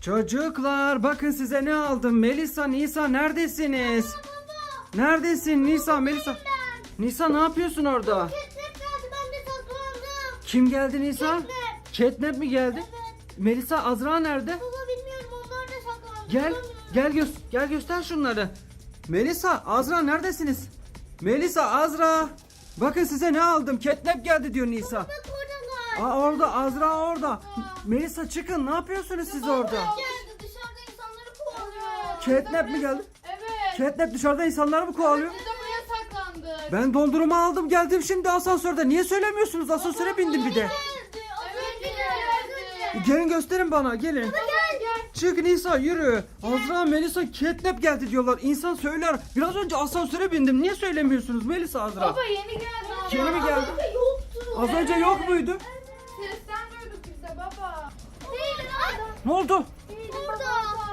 Çocuklar bakın size ne aldım. Melisa, Nisa neredesiniz? Neredesin Nisa, Melisa? Nisa ne yapıyorsun orada? Ketnep geldi ben de saklandım. Kim geldi Nisa? Catnap. Mi geldi? Melisa, Azra nerede? Baba bilmiyorum onlar da saklandı. Gel, gel göz, gel göster şunları. Melisa, Azra neredesiniz? Melisa, Azra. Bakın size ne aldım. Catnap geldi diyor Nisa. Bak oradalar. Aa orada, Azra orada. Melisa çıkın. Ne yapıyorsunuz siz orada? Geldi dışarıda insanları kovalıyor. Catnap mi geldi? Evet. Catnap dışarıda insanları mı kovalıyor? Biz de buraya saklandık. Ben dondurma aldım geldim şimdi asansörde. Niye söylemiyorsunuz? Asansöre bindim bir de. Geldi. Az Evet, önce geldi. Gelin gösterin bana gelin. Gel gel. Çık Nisa yürü. Azra Melisa catnap geldi diyorlar. İnsan söyler. Biraz önce asansöre bindim. Niye söylemiyorsunuz Melisa Azra? Baba yeni geldi. Yeni mi geldi? Az önce yoktu. Az önce yok muydu? Ne oldu? Burada.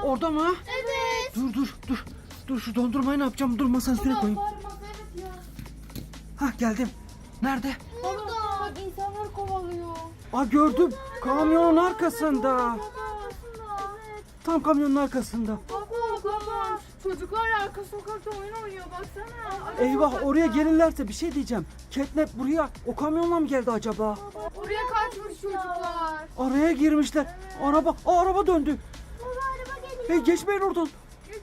Orada mı? Evet. Dur dur dur. Dur şu dondurmayı ne yapacağım? Dur masanın üstüne koyayım. bağırmaz evet ya. Hah geldim. Nerede? Baba bak insanlar kovalıyor. Aa gördüm. Kamyonun arkasında. Tam kamyonun arkasında. Baba baba. Çocuklar arka sokakta oyun oynuyor baksana. Arka Eyvah sokakta. oraya gelirlerse bir şey diyeceğim. Catnap buraya o kamyonla mı geldi acaba? Oraya kaçmış çocuklar. Araya girmişler. Araba, Aa, araba döndü. Baba araba geliyor. Hey geçmeyin oradan.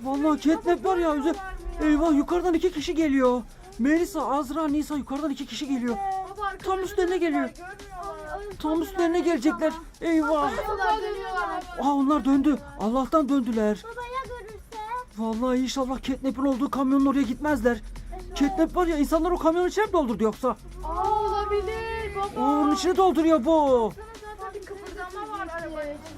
Vallahi Catnap var ya üzer. Eyvah yukarıdan iki kişi geliyor. Melisa, Azra, Nisa yukarıdan iki kişi geliyor. Baba arkadan Tam üstlerine geliyor. Görmüyorlar. Tam üstlerine gelecekler. Eyvah. Arkadan dönüyorlar. Aa onlar döndü. Allah'tan döndüler. Baba? Vallahi inşallah Catnap'ın olduğu kamyonun oraya gitmezler. Catnap var ya insanlar o kamyonun içine mi doldurdu yoksa? Aa olabilir baba. Aa onun içine dolduruyor bu.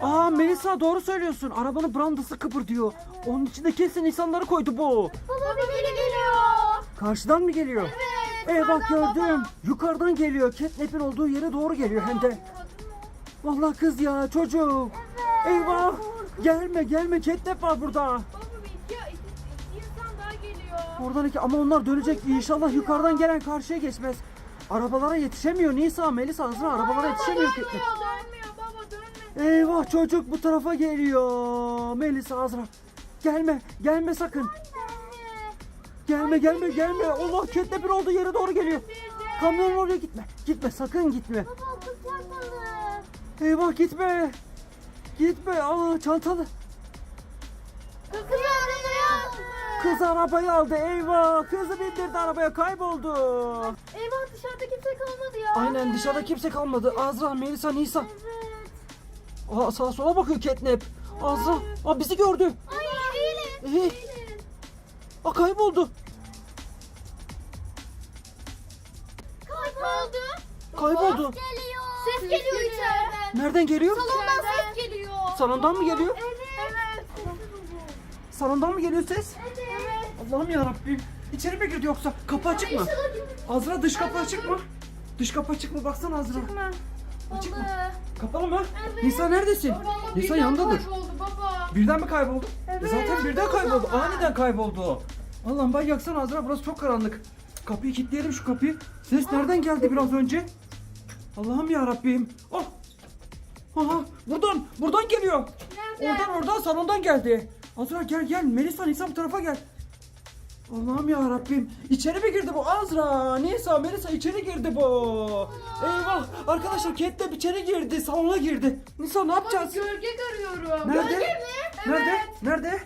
Aa Melisa doğru söylüyorsun. Arabanın brandası kıpır diyor. Onun içinde kesin insanları koydu bu. Baba biri geliyor. Karşıdan mı geliyor? Evet. Eyvah gördüm. Yukarıdan geliyor. Catnap'in olduğu yere doğru geliyor hem de. Vallahi kız ya çocuk. Eyvah. Gelme gelme Catnap var burada. Oradan iki ama onlar dönecek. İnşallah yukarıdan gelen karşıya geçmez. Arabalara yetişemiyor. Nisa, Melisa, Azra arabalara yetişemiyor Catnap. Dönmüyor baba dönme. Eyvah çocuk bu tarafa geliyor. Melisa, Azra. Gelme, gelme sakın. Gelme, gelme, gelme. Allah Catnap'in olduğu yere doğru geliyor. Kamyonun oraya gitme. Gitme, sakın gitme. Baba. Eyvah gitme. Gitme. Aa çantalı. Kız arabaya. Kız arabayı aldı. Eyvah. Kızı bindirdi arabaya kayboldu. Eyvah dışarıda kimse kalmadı ya. Aynen dışarıda kimse kalmadı. Azra, Melisa, Nisa. Aa, sağa sola bakıyor Catnap. Azra. Aa, bizi gördü. Ay eğilin. Ee, aa, kayboldu. Kayboldu. Kayboldu. Geliyor. Ses geliyor içeriden. Nereden geliyor? Salondan ses geliyor. Salondan mı geliyor? Evet. Salondan mı geliyor ses? Evet. Allah'ım ya Rabbim. İçeri mi girdi yoksa? Kapı açık mı? Azra dış kapı açık mı? Dış kapı açık mı? Baksana Azra. Açık mı? Kapalı mı? Nisa neredesin? Baba Nisa birden yanındadır. kayboldu baba. Birden mi kayboldu? E zaten birden kayboldu. Aniden kayboldu. Allah'ım bay yaksana Azra burası çok karanlık. Kapıyı kilitleyelim şu kapıyı. Ses nereden geldi biraz önce? Allah'ım ya Rabbim. Oh. Aha buradan buradan geliyor. Nerede? Oradan oradan salondan geldi. Azra gel gel. Melisa Nisa bu tarafa gel. Allah'ım ya Rabbim. İçeri mi girdi bu Azra? Nisa Melisa içeri girdi bu. Eyvah. Arkadaşlar Catnap içeri girdi. Salona girdi. Nisa ne yapacağız? gölge görüyorum. Nerede? Nerede? Nerede?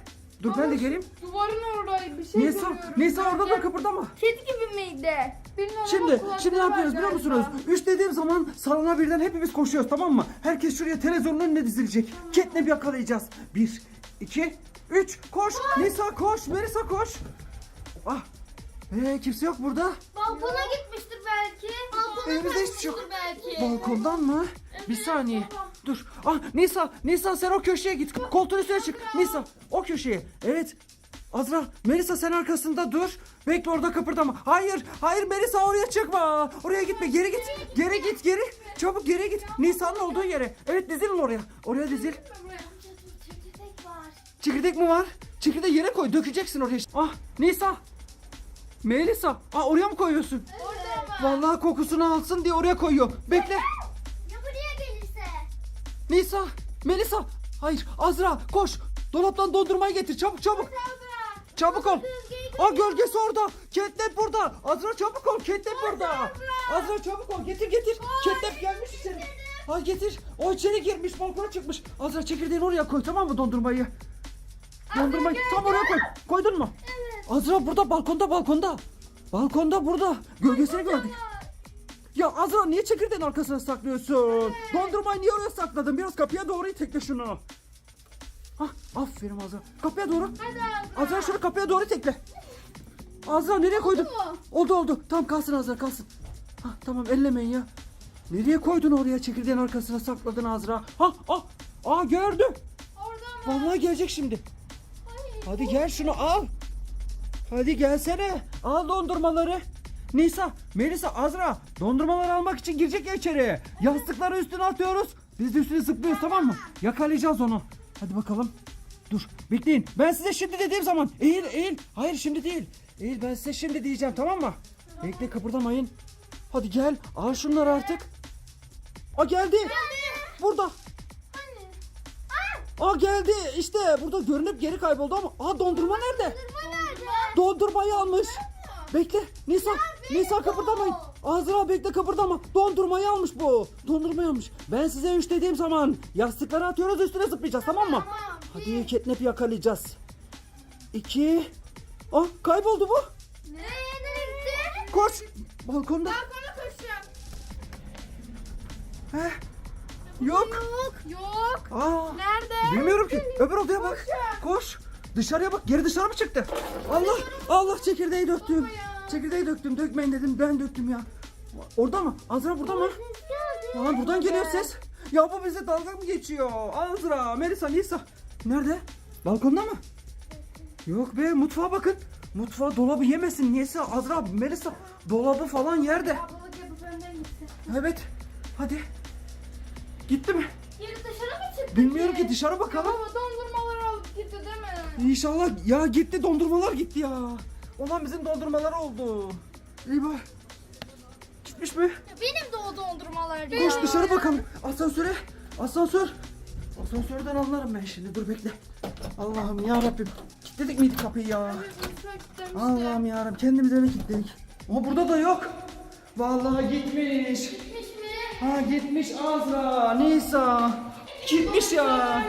Dur ben de geleyim. Duvarın orada bir şey Nisa, görüyorum. Nisa orada Gölge. da kıpırdama. Kedi gibi miydi? Bilmiyorum Şimdi, ama şimdi ne yapıyoruz var biliyor galiba. musunuz? Üç dediğim zaman salona birden hepimiz koşuyoruz tamam mı? Herkes şuraya televizyonun önüne dizilecek. Catnap yakalayacağız. Bir, iki, üç, koş. Nisa koş, Melisa koş. Ah, ee, kimse yok burada. Balkona gitmiştir belki. Balkona Elimizde hiçbir şey yok. kaçmıştır belki. Balkondan mı? Bir saniye. Dur. Ah Nisa, Nisa sen o köşeye git. Koltuğun üstüne çık. Nisa o köşeye. Evet. Azra, Melisa sen arkasında dur. Bekle orada kıpırdama. Hayır, hayır Melisa oraya çıkma. Oraya gitme. Geri git. Geri git, geri. Çabuk geri git. Nisa'nın olduğu yere. Evet dizilin oraya. Oraya dizil. Çekirdek mi var? Çekirdeği yere koy. Dökeceksin oraya. Ah Nisa. Melisa. Ah oraya mı koyuyorsun? Orada mı? Vallahi kokusunu alsın diye oraya koyuyor. Bekle. Ya buraya gelirse? Nisa, Melisa. Hayır Azra koş. Dolaptan dondurmayı getir çabuk çabuk. Çabuk ol. Aa gölgesi orada. Ketnep burada. Azra çabuk ol. Ketnep burada. Azra çabuk ol. Getir getir. Ketnep gelmiş içeri. Ay getir. O içeri girmiş balkona çıkmış. Azra çekirdeğini oraya koy tamam mı dondurmayı? Dondurmayı tam oraya koy. Koydun mu? Evet. Azra burada balkonda balkonda. Balkonda burada. Gölgesini gördük. Ya Azra niye çekirdeğin arkasına saklıyorsun? Dondurmayı niye oraya sakladın? Biraz kapıya doğru itekle şunu. Hah aferin Azra. Kapıya doğru. Hadi Azra şunu kapıya doğru tekle. Azra nereye koydun? mu? Oldu oldu. Tamam kalsın Azra kalsın. Hah tamam ellemeyin ya. Nereye koydun oraya çekirdeğin arkasına sakladın Azra? Ha ah aa gördü. Orada mı? Vallahi gelecek şimdi. Hadi gel şunu al. Hadi gelsene. Al dondurmaları. Nisa, Melisa, Azra dondurmaları almak için girecek ya içeri. Yastıkları üstüne atıyoruz. Biz de üstüne zıplıyoruz tamam mı? Yakalayacağız onu. Hadi bakalım. Dur bekleyin. Ben size şimdi dediğim zaman eğil eğil. Hayır şimdi değil. Eğil ben size şimdi diyeceğim tamam mı? Bekle kıpırdamayın. Hadi gel al şunları artık. Aa geldi. Burada. Aa geldi. İşte burada görünüp geri kayboldu ama. Aa dondurma nerede? Dondurma nerede? Dondurmayı almış. Bekle Nisa. Nisa kıpırdamayın. Azra bekle kıpırdama. Dondurmayı almış bu. Dondurmayı almış. Ben size üç dediğim zaman yastıkları atıyoruz üstüne zıplayacağız tamam mı? Tamam. Hadi catnap yakalayacağız. İki. Ah kayboldu bu. Nereye nereye gitti? Koş. Balkonda. Balkona koşuyorum. Heh. Yok. Yok. Yok. Aa. Nerede? Bilmiyorum ki. Öbür odaya bak. Koş. Dışarıya bak. Geri dışarı mı çıktı? Allah. Allah çekirdeği döktüm. Çekirdeği döktüm. Dökmeyin dedim. Ben döktüm ya. Orada mı? Azra burada mı? Aa, buradan geliyor ses. Ya bu bize dalga mı geçiyor? Azra, Melisa, Nisa. Nerede? Balkonda mı? Yok be mutfağa bakın. Mutfağa dolabı yemesin. Niyeyse Azra, Melisa dolabı falan yerde. Evet. Hadi. Gitti mi? Geri dışarı mı çıktı? Bilmiyorum ki dışarı bakalım. Baba dondurmaları alıp gitti değil mi? İnşallah ya gitti dondurmalar gitti ya. Olan bizim dondurmalar oldu. Eyvah. Gitmiş mi? Benim de o dondurmalar. Koş dışarı bakalım. Asansöre. Asansör. Asansörden anlarım ben şimdi. Dur bekle. Allah'ım ya Rabbim. Kilitledik miydi kapıyı ya? Allah'ım ya Rabbim. Kendimize mi kilitledik? Ama burada da yok. Vallahi gitmiş. Ha gitmiş Azra, Nisa. Gitmiş ya.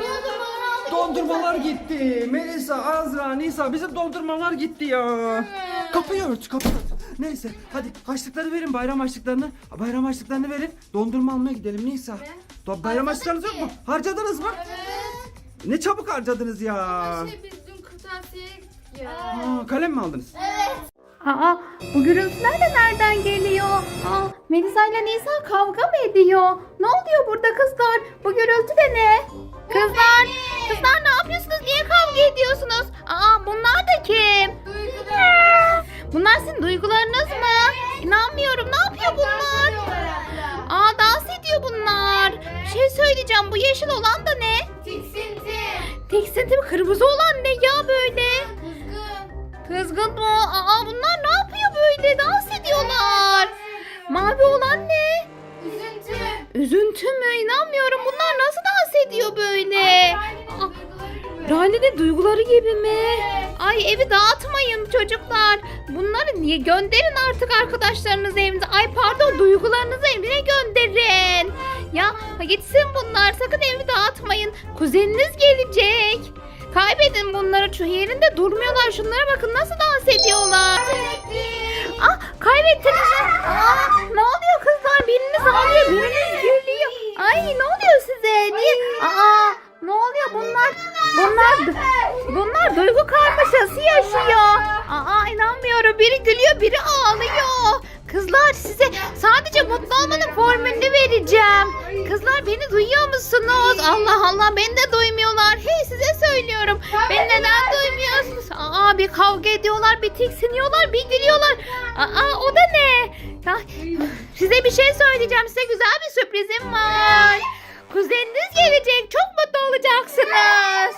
Dondurmalar gitti. Melisa, Azra, Nisa bizim dondurmalar gitti ya. Kapıyı ört, kapıyı ört. Neyse hadi harçlıkları verin bayram harçlıklarını. Bayram harçlıklarını verin. Dondurma almaya gidelim Nisa. Do- bayram harçlıklarınız yok mu? Harcadınız mı? Evet. Ne çabuk harcadınız ya. Şey biz dün kırtasiyeye gittik ya. Ha, kalem mi aldınız? Evet. Aa bu gürültüler de nereden geliyor? Aa Melisa ile Nisa kavga mı ediyor? Ne oluyor burada kızlar? Bu gürültü de ne? Kızlar, kızlar ne yapıyorsunuz? Niye kavga ediyorsunuz? Aa bunlar da kim? Bunlar sizin duygularınız mı? İnanmıyorum. Ne yapıyor bunlar? Aa dans ediyor bunlar. Bir şey söyleyeceğim. Bu yeşil olan da ne? Tiksinti. Tiksinti mi? Kırmızı olan ne ya böyle? Kızgın. Kızgın mı? Aa bunlar Duyguları gibi mi? Ay evi dağıtmayın çocuklar. Bunları niye gönderin artık arkadaşlarınız evinize. Ay pardon duygularınızı evine gönderin. Ya gitsin bunlar sakın evi dağıtmayın. Kuzeniniz gelecek. Kaybedin bunları şu yerinde durmuyorlar. Şunlara bakın nasıl dans ediyorlar. Ah kaybettiniz? Aa, ne oluyor kızlar? Biriniz ağlıyor, biriniz gülüyor. Ay ne oluyor size? Niye? Aa ne oluyor bunlar? Bunlar bunlar duygu karmaşası yaşıyor. Aa inanmıyorum. Biri gülüyor, biri ağlıyor. Kızlar size sadece mutlu olmanın formülünü vereceğim. Kızlar beni duyuyor musunuz? Allah Allah beni de duymuyorlar. Hey size söylüyorum. Beni neden duymuyorsunuz? Aa bir kavga ediyorlar, bir tiksiniyorlar, bir gülüyorlar. Aa o da ne? Size bir şey söyleyeceğim. Size güzel bir sürprizim var. Kuzeniniz gelecek. Çok mutlu olacaksınız.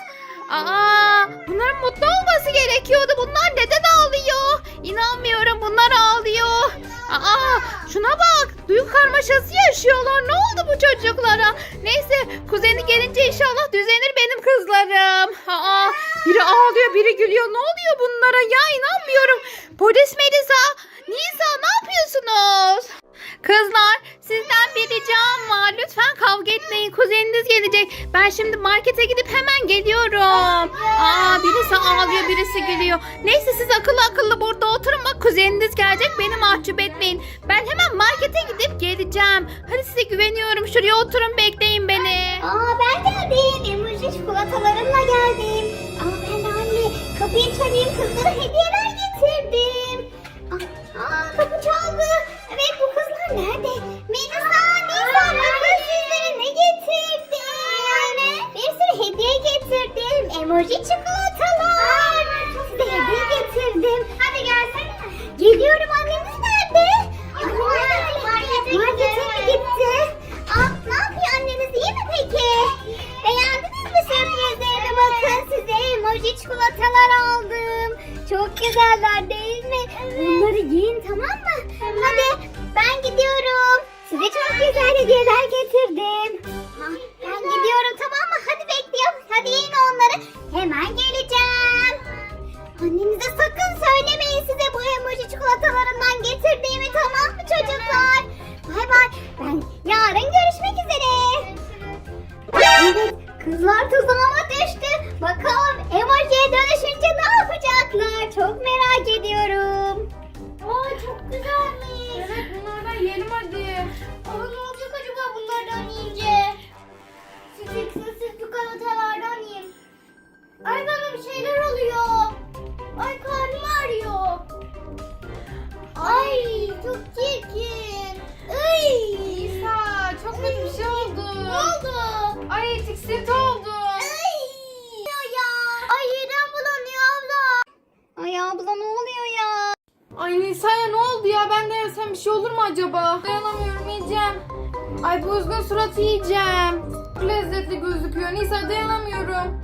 Aa, bunların mutlu olması gerekiyordu. Bunlar neden ağlıyor? İnanmıyorum bunlar ağlıyor. Aa, şuna bak. Duygu karmaşası yaşıyorlar. Ne oldu bu çocuklara? Neyse kuzeni gelince inşallah düzenir benim kızlarım. Aa, biri ağlıyor biri gülüyor. Ne oluyor bunlara ya inanmıyorum. Polis Melisa, Nisa ne yapıyorsunuz? Kızlar sizden bir ricam var. Lütfen kavga etmeyin. Kuzeniniz gelecek. Ben şimdi markete gidip hemen geliyorum. Aa birisi ağlıyor birisi gülüyor. Neyse siz akıllı akıllı burada oturun. Bak kuzeniniz gelecek. Beni mahcup etmeyin. Ben hemen markete gidip geleceğim. Hadi size güveniyorum. Şuraya oturun bekleyin beni. Aa ben geldim. Emoji çikolatalarımla geldim. Aa ben de anne kapıyı çalayım kızlara hediyeler Tiksinti oldu. Ay. ya. Ay midem bulanıyor abla. Ay abla ne oluyor ya? Ay Nisa'ya ne oldu ya? Ben de yesem bir şey olur mu acaba? Dayanamıyorum yiyeceğim. Ay bu üzgün suratı yiyeceğim. Çok lezzetli gözüküyor. Nisa dayanamıyorum.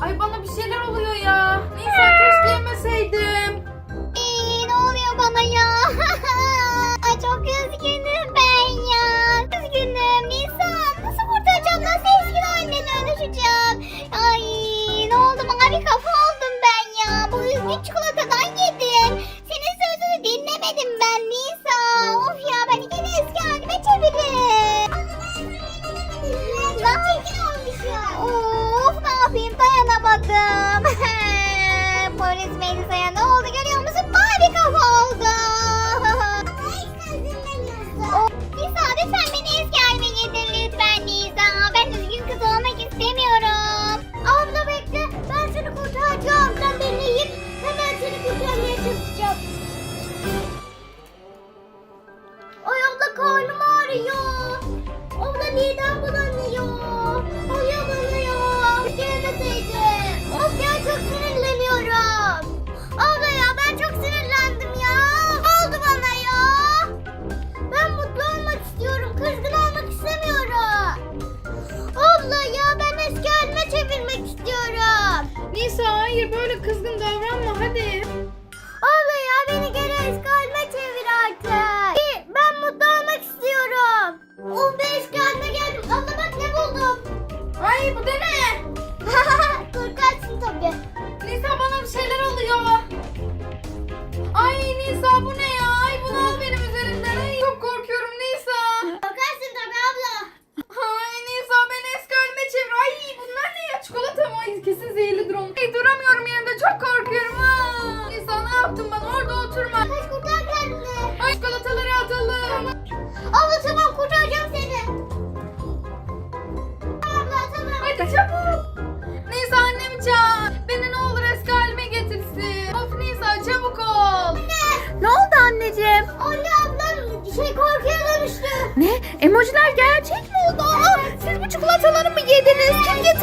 Ay bana bir şeyler oluyor ya. Nisa keşke yemeseydim.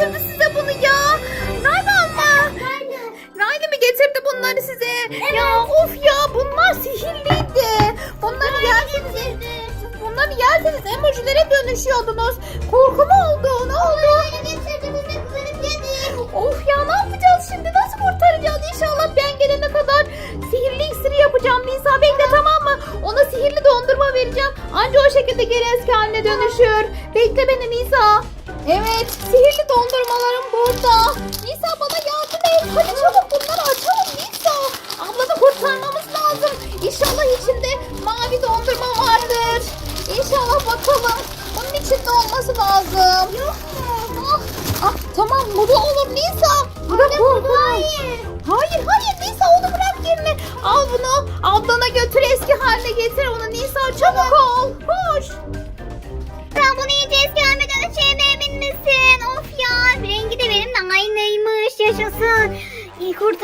Getirdi size bunu ya? Rayman mı? Raylı mi getirdi bunları size? Ya of ya bunlar sihirliydi. Bunları yerseniz bunları yerseniz emojilere dönüşüyordunuz. Korku mu oldu? Ne oldu? Öyle getirdi biz de kızarıp yedik. Of ya ne yapacağız şimdi? Nasıl kurtaracağız? İnşallah ben gelene kadar sihirli iksiri yapacağım. Nisa bekle tamam mı? Ona sihirli haline dönüşür. Bekle beni Nisa. Evet sihirli dondurmalarım burada. Nisa bana yardım et. Hadi çabuk bunları açalım Nisa. Ablanı kurtarmamız lazım. İnşallah içinde mavi dondurma vardır. İnşallah bakalım. Bunun içinde olması lazım. Yok mu? Ah, ah, tamam bu da olur Nisa. Bırak bu. Hayır. Hayır hayır Nisa onu bırak yerine. Al bunu ablana götür eski haline getir onu Nisa çabuk ol.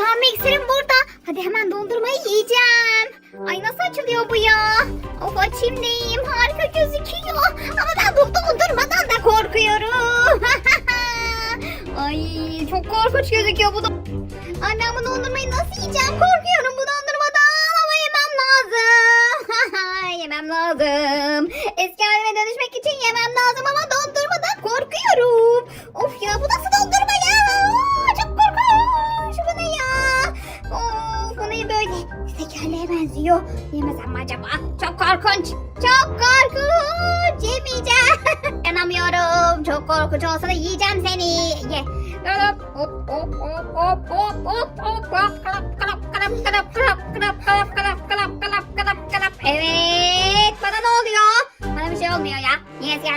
Kurtarma iksirim burada. Hadi hemen dondurmayı yiyeceğim. Ay nasıl açılıyor bu ya? Of açayım harika gözüküyor. Ama ben dondurmadan da korkuyorum. Ay çok korkunç gözüküyor bu da. Ben bu dondurmayı nasıl yiyeceğim? Korkuyorum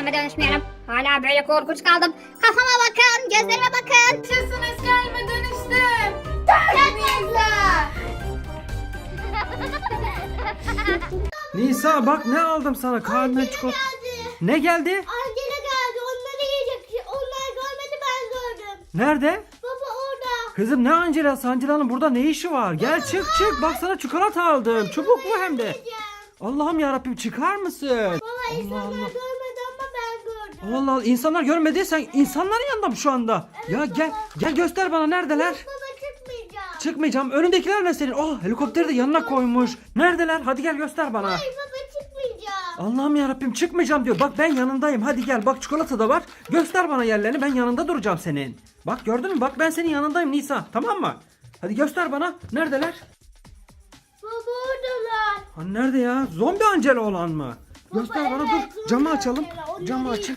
Halime dönüşmüyorum? Hala böyle korkunç kaldım. Kafama bakın, gözlerime bakın. Yaşasın halime dönüştüm. Nisa bak ne aldım sana karnına çikolata. Ne geldi? Angela geldi, onları yiyecek. Onlar görmedi, ben gördüm. Nerede? Baba orada. Kızım ne Angela'sı? Angela'nın burada ne işi var? Gel çık çık. Bak sana çikolata aldım. Çubuk mu hem de? Allah'ım ya Rabbim çıkar mısın? Baba Allah insanlar Allah. görmedi. Allah Allah insanlar görmediysen insanların yanında mı şu anda? Ya gel gel göster bana neredeler? Baba çıkmayacağım. Çıkmayacağım. Önündekiler ne senin? Oh helikopteri de yanına koymuş. Neredeler? Hadi gel göster bana. Hayır baba çıkmayacağım. Allah'ım ya Rabbim çıkmayacağım diyor. Bak ben yanındayım. Hadi gel. Bak çikolata da var. Göster bana yerlerini. Ben yanında duracağım senin. Bak gördün mü? Bak ben senin yanındayım Nisa. Tamam mı? Hadi göster bana. Neredeler? Baba oradalar. Ha nerede ya? Zombi Angela olan mı? Göster bana evet, dur. Camı açalım. Camı açın.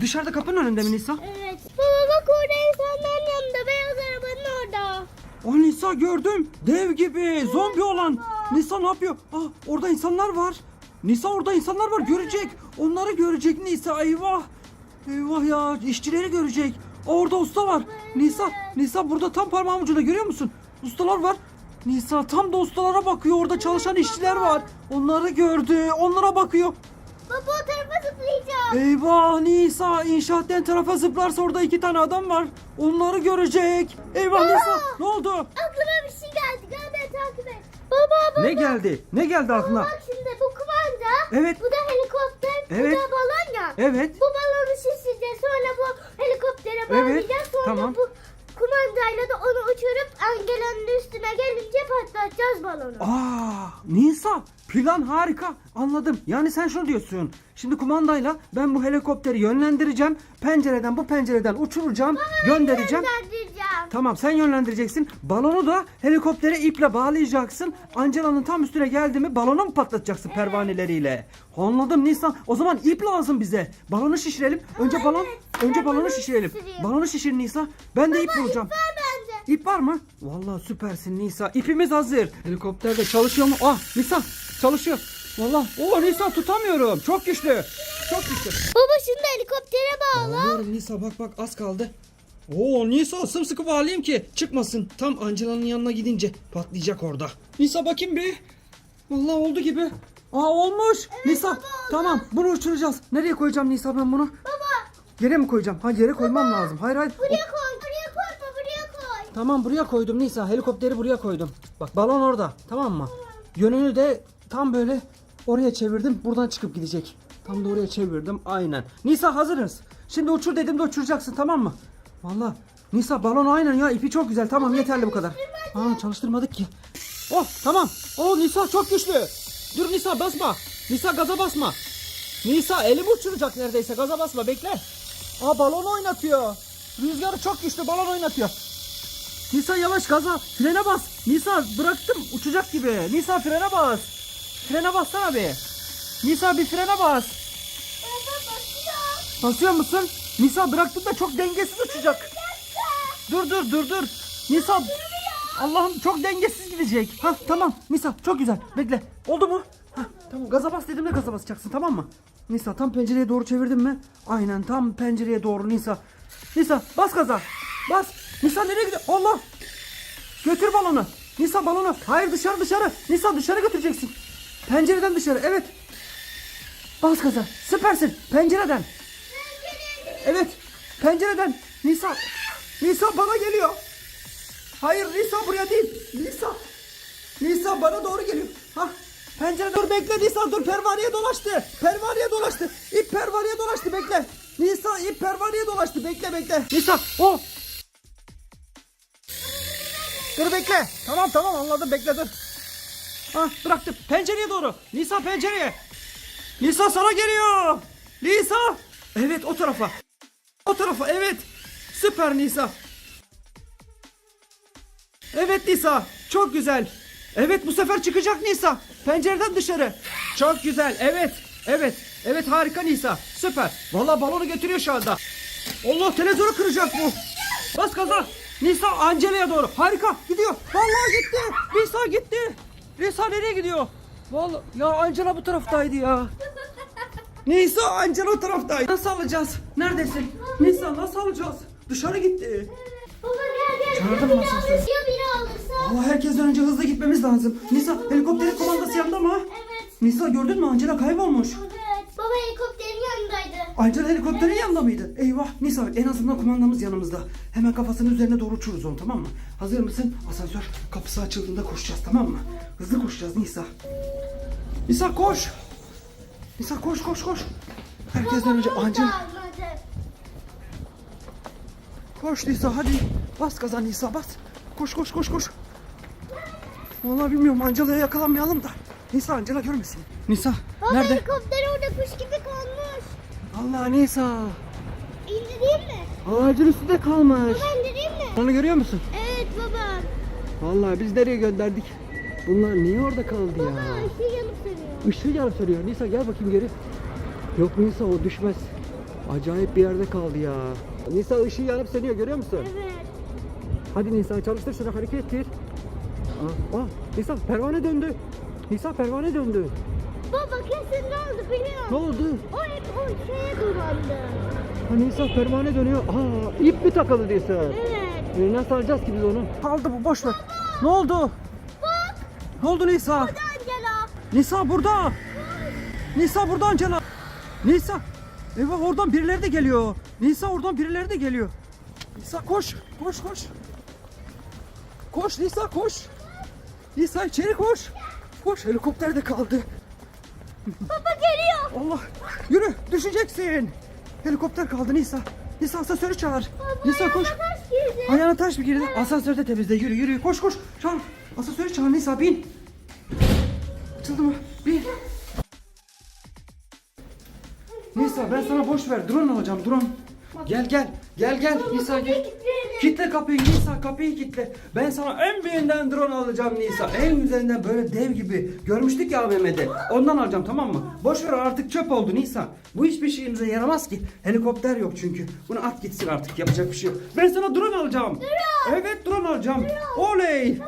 Dışarıda kapının önünde mi Nisa? Evet. Baba bak orada insanların yanında beyaz arabanın orada. Oh Nisa gördüm. Dev gibi. Zombi olan. Nisa ne yapıyor? Ah orada insanlar var. Nisa orada insanlar var. Görecek. Onları görecek Nisa. Eyvah. Eyvah ya. işçileri görecek. Orada usta var. Nisa. Nisa burada tam parmağım ucunda görüyor musun? Ustalar var. Nisa tam da ustalara bakıyor. Orada çalışan işçiler var. Onları gördü. Onlara bakıyor. Baba o tarafa zıplayacağım. Eyvah Nisa inşaatten tarafa zıplarsa orada iki tane adam var. Onları görecek. Eyvah Nisa ne oldu? Aklıma bir şey geldi. Gel beni takip et. Baba baba. Ne geldi? Ne geldi aklına? Bak şimdi bu kumanda. Evet. Bu da helikopter. Evet. Bu da balon ya. Evet. Bu balonu şişireceğiz. Sonra bu helikoptere bağlayacağız. Sonra tamam. bu kumandayla da onu uçurup Angela'nın üstüne gelince patlatacağız balonu. Aa, Nisa plan harika. Anladım. Yani sen şunu diyorsun. Şimdi kumandayla ben bu helikopteri yönlendireceğim. Pencereden bu pencereden uçuracağım, göndereceğim. Göndereceğim. Tamam sen yönlendireceksin. Balonu da helikoptere iple bağlayacaksın. Angela'nın tam üstüne geldi mi balonu mu patlatacaksın pervaneleriyle? Anladım Nisan. O zaman ip lazım bize. Balonu şişirelim. Önce balon önce balonu şişirelim. şişireyim. Balonu şişir Nisa. Ben de ip bulacağım. Ver bence. İp var mı? Vallahi süpersin Nisa. İpimiz hazır. Helikopter de çalışıyor mu? Ah Nisa çalışıyor. Vallahi o Nisa tutamıyorum. Çok güçlü. Çok güçlü. Baba şunu da helikoptere bağla. Bağlıyorum Nisa bak bak az kaldı. Oo Nisa sımsıkı bağlayayım ki çıkmasın. Tam Angela'nın yanına gidince patlayacak orada. Nisa bakayım bir. Vallahi oldu gibi. Aa olmuş. Nisa tamam bunu uçuracağız. Nereye koyacağım Nisa ben bunu? Baba Yere mi koyacağım? Ha yere koymam lazım. Hayır hayır. buraya koy. Buraya koyma buraya koy. Tamam buraya koydum Nisa. Helikopteri buraya koydum. Bak balon orada. Tamam mı? Yönünü de tam böyle oraya çevirdim. Buradan çıkıp gidecek. Tam da oraya çevirdim. Aynen. Nisa hazırız. Şimdi uçur dedim de uçuracaksın tamam mı? Valla. Nisa balon aynen ya. ipi çok güzel. Tamam yeterli bu kadar. Aa çalıştırmadık ki. Oh tamam. Oh Nisa çok güçlü. Dur Nisa basma. Nisa gaza basma. Nisa elim uçuracak neredeyse. Gaza basma bekle. Aa balon oynatıyor. Rüzgarı çok güçlü balon oynatıyor. Nisa yavaş gaza. Frene bas. Nisa bıraktım uçacak gibi. Nisa frene bas. Frene bassana bir. Nisa bir frene bas. Basıyor musun? Nisa bıraktın da çok dengesiz uçacak. Dur dur dur dur. Nisa Allah'ım çok dengesiz gidecek. Ha tamam Nisa çok güzel. Bekle. Oldu mu? Ha tamam gaza bas dediğimde gaza basacaksın tamam mı? Nisa tam pencereye doğru çevirdin mi? Aynen tam pencereye doğru Nisa. Nisa bas gaza. Bas. Nisa nereye gidiyor? Allah. Götür balonu. Nisa balonu. Hayır dışarı dışarı. Nisa dışarı götüreceksin. Pencereden dışarı. Evet. Bas gaza. Süpersin. Pencereden. Evet. Pencereden. Nisa. Nisa bana geliyor. Hayır Nisa buraya değil. Nisa. Nisa bana doğru geliyor. Ha. Pencereden dur bekle Nisa dur pervaneye dolaştı. Pervaneye dolaştı. İp pervaneye dolaştı bekle. Nisa ip pervaneye dolaştı bekle bekle. Nisa o. Dur bekle. Tamam tamam anladım bekle dur. Ha bıraktım. Pencereye doğru. Nisa pencereye. Nisa sana geliyor. Nisa. Evet o tarafa. O tarafa evet. Süper Nisa. Evet Nisa. Çok güzel. Evet bu sefer çıkacak Nisa. Pencereden dışarı. Çok güzel. Evet. Evet. Evet harika Nisa. Süper. Vallahi balonu götürüyor şu anda. Allah televizyonu kıracak bu. Bas gaza. Nisa Angela'ya doğru. Harika. Gidiyor. Vallahi gitti. Nisa gitti. Nisa nereye gidiyor? Vallahi ya Angela bu taraftaydı ya. Nisa Angela o taraftaydı. Nasıl alacağız? Neredesin? Nisa nasıl alacağız? Dışarı gitti. Baba gel gel. Çağırdın mı asansör? alırsa biri alırsa. Allah herkesten önce hızlı gitmemiz lazım. Nisa helikopterin komandası yanında mı? Evet. Nisa gördün mü Angela kaybolmuş. Evet. Baba helikopterin yanındaydı. Angela helikopterin yanında mıydı? Eyvah Nisa en azından kumandamız yanımızda. Hemen kafasının üzerine doğru uçururuz onu tamam mı? Hazır mısın? Asansör kapısı açıldığında koşacağız tamam mı? Hızlı koşacağız Nisa. Nisa koş. Nisa koş koş koş. Herkesten önce Angela. Koş Nisa hadi. Bas gaza Nisa bas. Koş koş koş koş. Vallahi bilmiyorum Angela'ya yakalanmayalım da. Nisa Angela görmesin. Nisa Baba nerede? helikopter orada kuş gibi kalmış. Allah Nisa. İndireyim mi? Ağacın üstünde kalmış. Baba indireyim mi? Onu görüyor musun? Evet baba. Vallahi biz nereye gönderdik? Bunlar niye orada kaldı Baba ya? ışığı yanıp sönüyor. Işığı yanıp söylüyor. Nisa gel bakayım geri. Yok Nisa o düşmez. Acayip bir yerde kaldı ya. Nisa ışığı yanıp sönüyor görüyor musun? Evet. Hadi Nisa çalıştır şunu hareket ettir. Aa, aa, Nisa pervane döndü. Nisa pervane döndü. Baba kesin ne oldu biliyor Ne musun? oldu? O hep o şeye dolandı. Ha Nisa pervane dönüyor. Aa ip mi takılı Nisa? Evet. E, nasıl alacağız ki biz onu? Kaldı bu boş ver. Ne oldu? Bak. Ne oldu Nisa? Angela. Nisa burada. Nisa burada Angela. Nisa. Eyvah oradan birileri de geliyor. Nisa oradan birileri de geliyor. Nisa koş. Koş koş. Koş Nisa koş. Nisa içeri koş. Koş helikopter de kaldı. Baba geliyor. Allah. Yürü düşeceksin. Helikopter kaldı Nisa. Nisa asansörü çağır. Nisa koş. Taş girdi. Ayağına taş mı girdi? Asansörde temizle. Yürü yürü. Koş koş. Çağır. Asansörü çağır Nisa bin. Açıldı mı? Bin. Nisa ben sana boş ver. Drone alacağım drone. Gel gel. Gel gel. Nisa gel. Kitle kapıyı Nisa kapıyı kitle. Ben sana en büyüğünden drone alacağım Nisa. En güzelinden böyle dev gibi. Görmüştük ya AVM'de. Ondan alacağım tamam mı? Boş ver artık çöp oldu Nisa. Bu hiçbir şeyimize yaramaz ki. Helikopter yok çünkü. Bunu at gitsin artık yapacak bir şey yok. Ben sana drone alacağım. Evet drone alacağım. Oley. Oley.